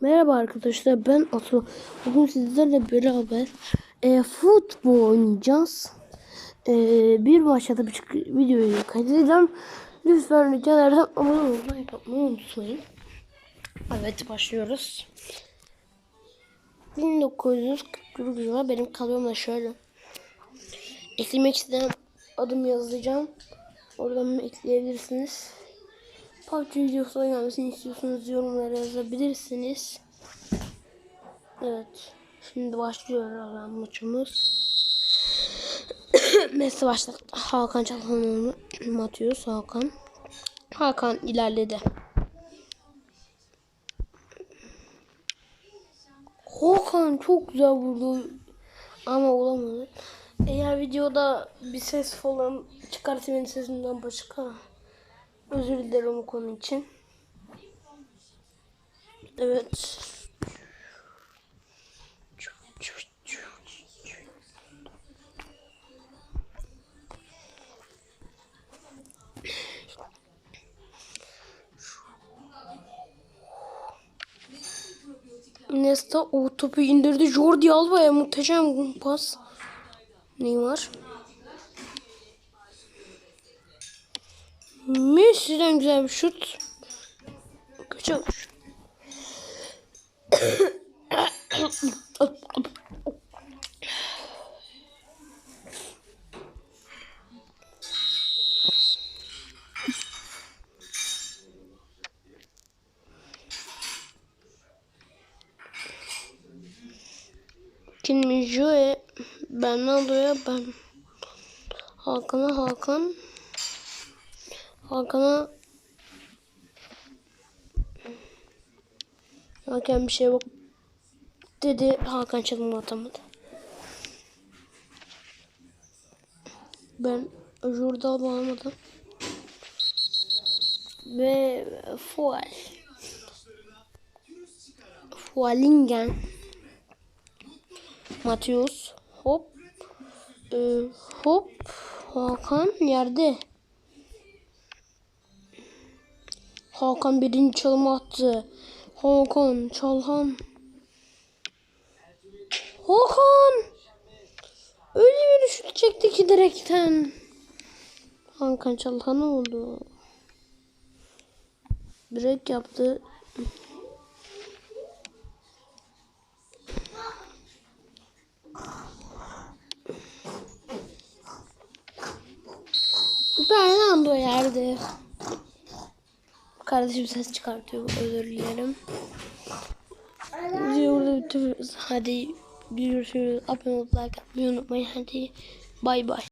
Merhaba arkadaşlar ben Atu. Bugün sizlerle beraber e, futbol oynayacağız. E, bir başlatıp çık- videoyu kaydedeceğim. Lütfen rica ederim abone olmayı yapmayı unutmayın. Evet başlıyoruz. 1941 yılı benim da şöyle. Eklemek isteyen adım yazacağım. Oradan ekleyebilirsiniz. PUBG videosu gelmesini istiyorsanız yorumlara yazabilirsiniz. Evet. Şimdi başlıyor maçımız. Messi başlattı. Hakan Çalhanoğlu atıyoruz. Hakan. Hakan ilerledi. Hakan çok güzel vurdu. Ama olamadı. Eğer videoda bir ses falan çıkarsa benim sesimden başka Özür dilerim o konu için. Evet. Nesta o topu indirdi. Jordi Alba'ya muhteşem pas. Neymar. Messi'den güzel bir şut. Kaçak. Kim Joe Bernardo'ya ben Hakan'a Hakan Hakan'a Hakan bir şey yok dedi. Hakan çalımı atamadı. Ben Jurda bağlamadım. Ve Fual. Fualingen. Matius. Hop. Ee, hop. Hakan yerde. Hakan birinci çalımı attı. Hakan Çalhan. Hakan. Öyle bir şut çekti ki direkten. Hakan Çalhan oldu. Break yaptı. Fernando yerde. Kardeşim ses çıkartıyor. Özür dilerim. Videoyu burada bitiriyoruz. Hadi görüşürüz. Abone olup unutmayın. Hadi bay bay.